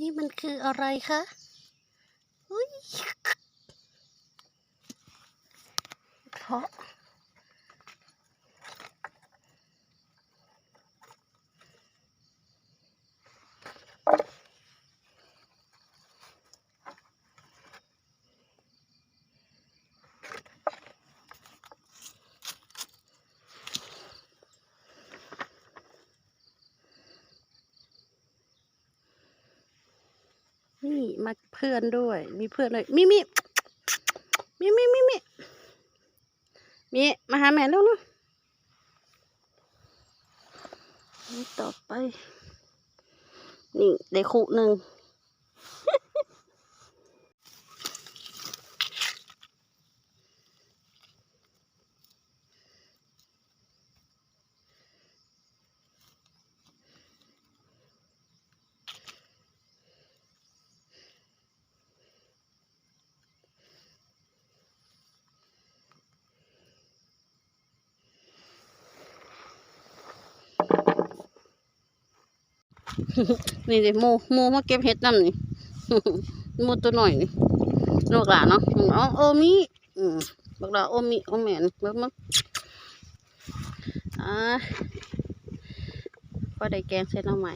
นี่มันคืออะไรคะอุ๊ยเพราะ นี่มาเพื่อนด้วย มีเพื่อนเลยมิมิมิมิมิมิมิมาหาแม่แล้วลูกนี่ต่อไป นี่ได้คู่หนึ่ง นี่เดี๋ยโมโมมาเก็บเห็ดน้ำนี่โมตัวหน่อยนี่ลูกหลานเนาะอ๋อโอมิบักหลาโอมิโอแมนเบิ่อมั้งอ่าพอได้แกงเสร็จแล้วใหม่